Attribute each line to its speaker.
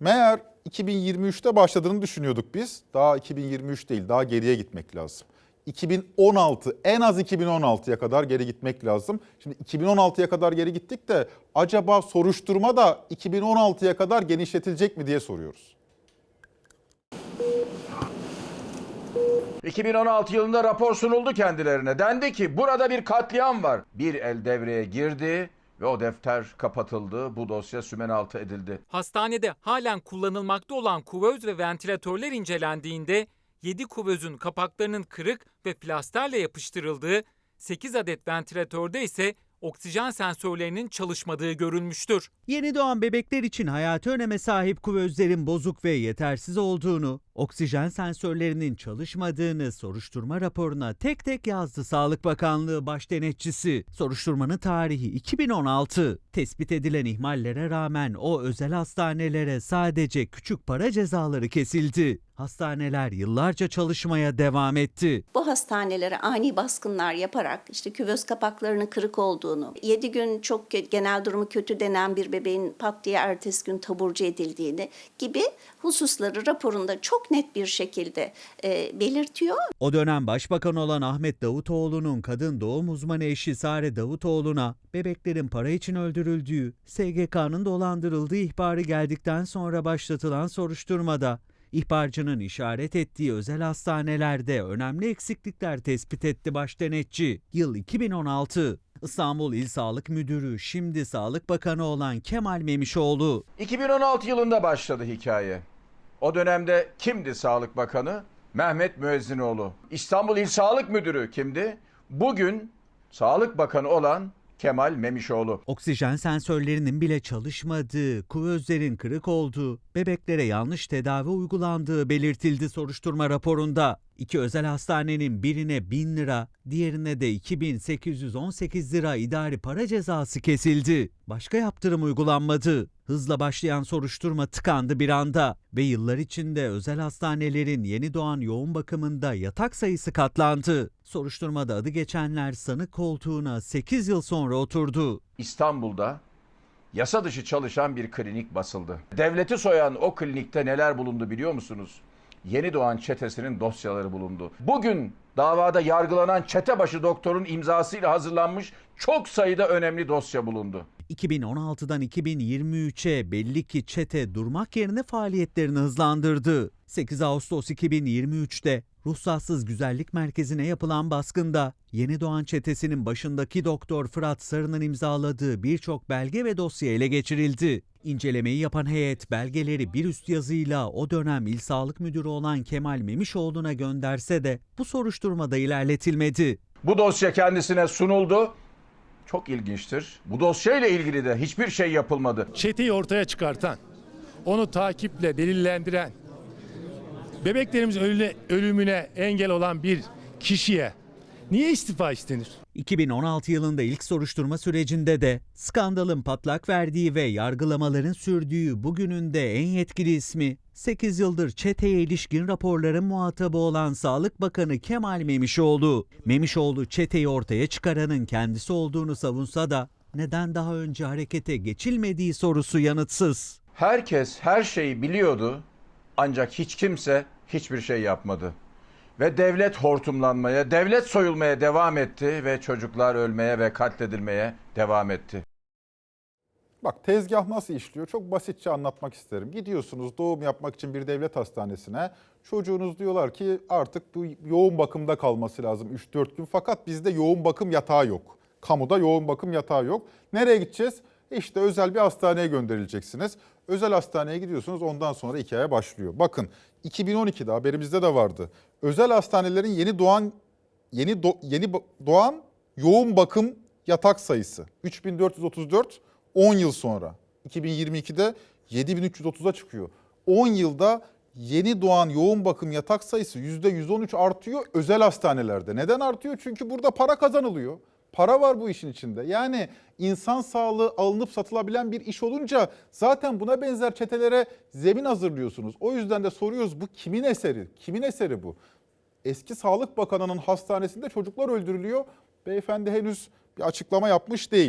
Speaker 1: Meğer 2023'te başladığını düşünüyorduk biz. Daha 2023 değil, daha geriye gitmek lazım. 2016, en az 2016'ya kadar geri gitmek lazım. Şimdi 2016'ya kadar geri gittik de acaba soruşturma da 2016'ya kadar genişletilecek mi diye soruyoruz.
Speaker 2: 2016 yılında rapor sunuldu kendilerine. Dendi ki burada bir katliam var. Bir el devreye girdi ve o defter kapatıldı. Bu dosya sümen altı edildi.
Speaker 3: Hastanede halen kullanılmakta olan kuvöz ve ventilatörler incelendiğinde 7 kuvözün kapaklarının kırık ve plasterle yapıştırıldığı, 8 adet ventilatörde ise oksijen sensörlerinin çalışmadığı görülmüştür.
Speaker 4: Yeni doğan bebekler için hayati öneme sahip kuvözlerin bozuk ve yetersiz olduğunu, oksijen sensörlerinin çalışmadığını soruşturma raporuna tek tek yazdı Sağlık Bakanlığı baş denetçisi. Soruşturmanın tarihi 2016. Tespit edilen ihmallere rağmen o özel hastanelere sadece küçük para cezaları kesildi. Hastaneler yıllarca çalışmaya devam etti.
Speaker 5: Bu hastanelere ani baskınlar yaparak işte küvöz kapaklarının kırık olduğunu, 7 gün çok genel durumu kötü denen bir bebeğin pat diye ertesi gün taburcu edildiğini gibi hususları raporunda çok net bir şekilde e, belirtiyor.
Speaker 4: O dönem başbakan olan Ahmet Davutoğlu'nun kadın doğum uzmanı eşi Sare Davutoğlu'na bebeklerin para için öldürüldüğü, SGK'nın dolandırıldığı ihbarı geldikten sonra başlatılan soruşturmada ihbarcının işaret ettiği özel hastanelerde önemli eksiklikler tespit etti baş denetçi. Yıl 2016. İstanbul İl Sağlık Müdürü, şimdi Sağlık Bakanı olan Kemal Memişoğlu
Speaker 2: 2016 yılında başladı hikaye. O dönemde kimdi Sağlık Bakanı? Mehmet Müezzinoğlu. İstanbul İl Sağlık Müdürü kimdi? Bugün Sağlık Bakanı olan Kemal Memişoğlu.
Speaker 4: Oksijen sensörlerinin bile çalışmadığı, kuvözlerin kırık olduğu, bebeklere yanlış tedavi uygulandığı belirtildi soruşturma raporunda. İki özel hastanenin birine 1000 lira, diğerine de 2818 lira idari para cezası kesildi. Başka yaptırım uygulanmadı. Hızla başlayan soruşturma tıkandı bir anda ve yıllar içinde özel hastanelerin yeni doğan yoğun bakımında yatak sayısı katlandı. Soruşturmada adı geçenler sanık koltuğuna 8 yıl sonra oturdu.
Speaker 2: İstanbul'da yasa dışı çalışan bir klinik basıldı. Devleti soyan o klinikte neler bulundu biliyor musunuz? Yeni doğan çetesinin dosyaları bulundu. Bugün davada yargılanan çetebaşı doktorun imzasıyla hazırlanmış çok sayıda önemli dosya bulundu.
Speaker 4: 2016'dan 2023'e belli ki çete durmak yerine faaliyetlerini hızlandırdı. 8 Ağustos 2023'te ruhsatsız güzellik merkezine yapılan baskında Yeni Doğan çetesinin başındaki doktor Fırat Sarı'nın imzaladığı birçok belge ve dosya ele geçirildi. İncelemeyi yapan heyet belgeleri bir üst yazıyla o dönem İl Sağlık Müdürü olan Kemal Memişoğlu'na gönderse de bu soruşturmada ilerletilmedi.
Speaker 2: Bu dosya kendisine sunuldu. Çok ilginçtir. Bu dosyayla ilgili de hiçbir şey yapılmadı.
Speaker 6: çeteyi ortaya çıkartan, onu takiple delillendiren, bebeklerimizin ölüne- ölümüne engel olan bir kişiye niye istifa istenir?
Speaker 4: 2016 yılında ilk soruşturma sürecinde de skandalın patlak verdiği ve yargılamaların sürdüğü bugünün de en yetkili ismi 8 yıldır çeteye ilişkin raporların muhatabı olan Sağlık Bakanı Kemal Memişoğlu. Memişoğlu çeteyi ortaya çıkaranın kendisi olduğunu savunsa da neden daha önce harekete geçilmediği sorusu yanıtsız.
Speaker 2: Herkes her şeyi biliyordu ancak hiç kimse hiçbir şey yapmadı. Ve devlet hortumlanmaya, devlet soyulmaya devam etti ve çocuklar ölmeye ve katledilmeye devam etti.
Speaker 1: Bak tezgah nasıl işliyor? Çok basitçe anlatmak isterim. Gidiyorsunuz doğum yapmak için bir devlet hastanesine. Çocuğunuz diyorlar ki artık bu yoğun bakımda kalması lazım 3-4 gün. Fakat bizde yoğun bakım yatağı yok. Kamuda yoğun bakım yatağı yok. Nereye gideceğiz? İşte özel bir hastaneye gönderileceksiniz. Özel hastaneye gidiyorsunuz ondan sonra hikaye başlıyor. Bakın 2012'de haberimizde de vardı. Özel hastanelerin yeni doğan yeni do- yeni doğan yoğun bakım yatak sayısı 3434 10 yıl sonra 2022'de 7330'a çıkıyor. 10 yılda yeni doğan yoğun bakım yatak sayısı %113 artıyor özel hastanelerde. Neden artıyor? Çünkü burada para kazanılıyor. Para var bu işin içinde. Yani insan sağlığı alınıp satılabilen bir iş olunca zaten buna benzer çetelere zemin hazırlıyorsunuz. O yüzden de soruyoruz bu kimin eseri? Kimin eseri bu? Eski Sağlık Bakanı'nın hastanesinde çocuklar öldürülüyor. Beyefendi henüz bir açıklama yapmış değil.